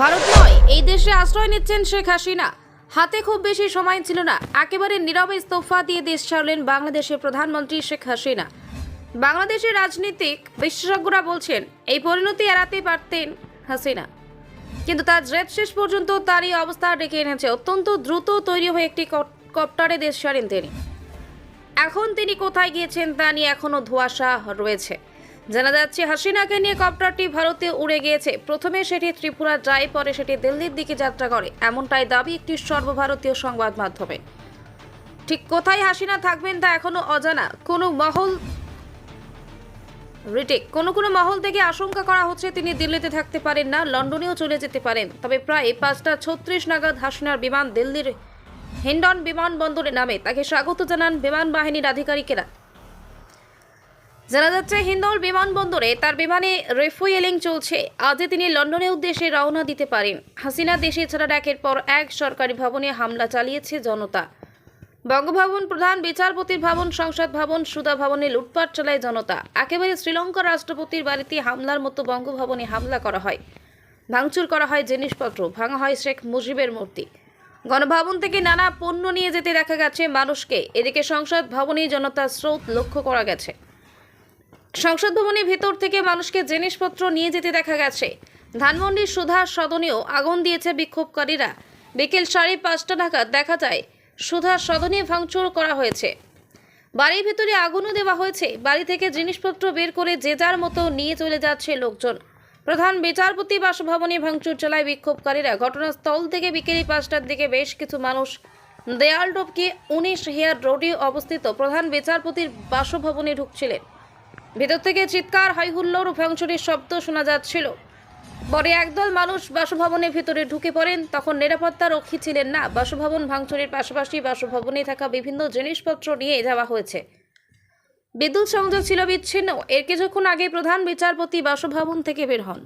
ভারত নয়, এই দেশে আশ্রয় নিচ্ছেন শেখ হাসিনা। হাতে খুব বেশি সময় ছিল না। একেবারে নীরবে ইস্তফা দিয়ে দেশ ছাড়লেন বাংলাদেশের প্রধানমন্ত্রী শেখ হাসিনা। বাংলাদেশের রাজনীতিক বিশেষজ্ঞরা বলছেন, এই পরিণতি এড়াতে পারতেন হাসিনা। কিন্তু তার জেদ শেষ পর্যন্ত তারই অবস্থা ডেকে এনেছে। অত্যন্ত দ্রুত তৈরি হয়ে একটি কপ্টারে দেশ ছাড়েন তিনি। এখন তিনি কোথায় গিয়েছেন তা নিয়ে এখনও ধোঁয়াশা রয়েছে। জানা যাচ্ছে, হাসিনাকে নিয়ে কপ্টারটি ভারতে উড়ে গিয়েছে। প্রথমে সেটি ত্রিপুরা যায়, পরে সেটি দিল্লির দিকে যাত্রা করে। এমনটাই দাবি একটি সর্বভারতীয় সংবাদ মাধ্যমে। ঠিক কোথায় হাসিনা থাকবেন তা এখনও অজানা। কোনো মহল রিটেক কোনো কোনো মহল থেকে আশঙ্কা করা হচ্ছে তিনি দিল্লিতে থাকতে পারেন না, লন্ডনেও চলে যেতে পারেন। তবে প্রায় পাঁচটা ছত্রিশ নাগাদ হাসিনার বিমান দিল্লির হিন্ডন বিমানবন্দরে নামে। তাকে স্বাগত জানান বিমান বাহিনীর আধিকারিকেরা। জানা যাচ্ছে, হিন্দল বিমানবন্দরে তার বিমানে রেফুয়েলিং চলছে। আজই তিনি লন্ডনের উদ্দেশ্যে রওনা দিতে পারেন। হাসিনা দেশে ছাড়ার একের পর এক সরকারি ভবনে হামলা চালিয়েছে জনতা। বঙ্গভবন প্রধান বিচারপতির ভবন, সংসদ ভবন, সুধা ভবনে লুটপাট চালায় জনতা। একেবারে শ্রীলঙ্কার রাষ্ট্রপতির বাড়িতে হামলার মতো বঙ্গভবনে হামলা করা হয়। ভাঙচুর করা হয় জিনিসপত্র, ভাঙা হয় শেখ মুজিবের মূর্তি। গণভবন থেকে নানা পণ্য নিয়ে যেতে দেখা গেছে মানুষকে। এদিকে সংসদ ভবনে জনতার স্রোত লক্ষ্য করা গেছে। সংসদ ভবনের ভেতর থেকে মানুষকে জিনিসপত্র নিয়ে যেতে দেখা গেছে। ধানমন্ডির সুধা সদনেও আগুন দিয়েছে বিক্ষোভকারীরা। বিকেল সাড়ে পাঁচটা নাগাদ দেখা যায়, সুধা সদনে ভাঙচুর করা হয়েছে। বাড়ির ভেতরে আগুনও দেওয়া হয়েছে। বাড়ি থেকে জিনিসপত্র বের করে যে যার মতো নিয়ে চলে যাচ্ছে লোকজন। প্রধান বিচারপতি বাসভবনে ভাঙচুর চালায় বিক্ষোভকারীরা। ঘটনাস্থল থেকে বিকেলে পাঁচটার দিকে বেশ কিছু মানুষ দেয়াল টপকে উনিশ হেয়ার রোডে অবস্থিত প্রধান বিচারপতির বাসভবনে ঢুকছিলেন। ভেতর থেকে চিৎকার হুল্লোড় ও শব্দ শোনা যাচ্ছিল। পরে একদল মানুষ বাসভবনের ভেতরে ঢুকে পড়েন। তখন নিরাপত্তা রক্ষী ছিলেন না। বাসভবন ভাঙচুরের পাশাপাশি বাসভবনে থাকা বিভিন্ন জিনিসপত্র নিয়ে যাওয়া হয়েছে। বিদ্যুৎ সংযোগ ছিল বিচ্ছিন্ন। এর কিছুক্ষণ আগে প্রধান বিচারপতি বাসভবন থেকে বের হন।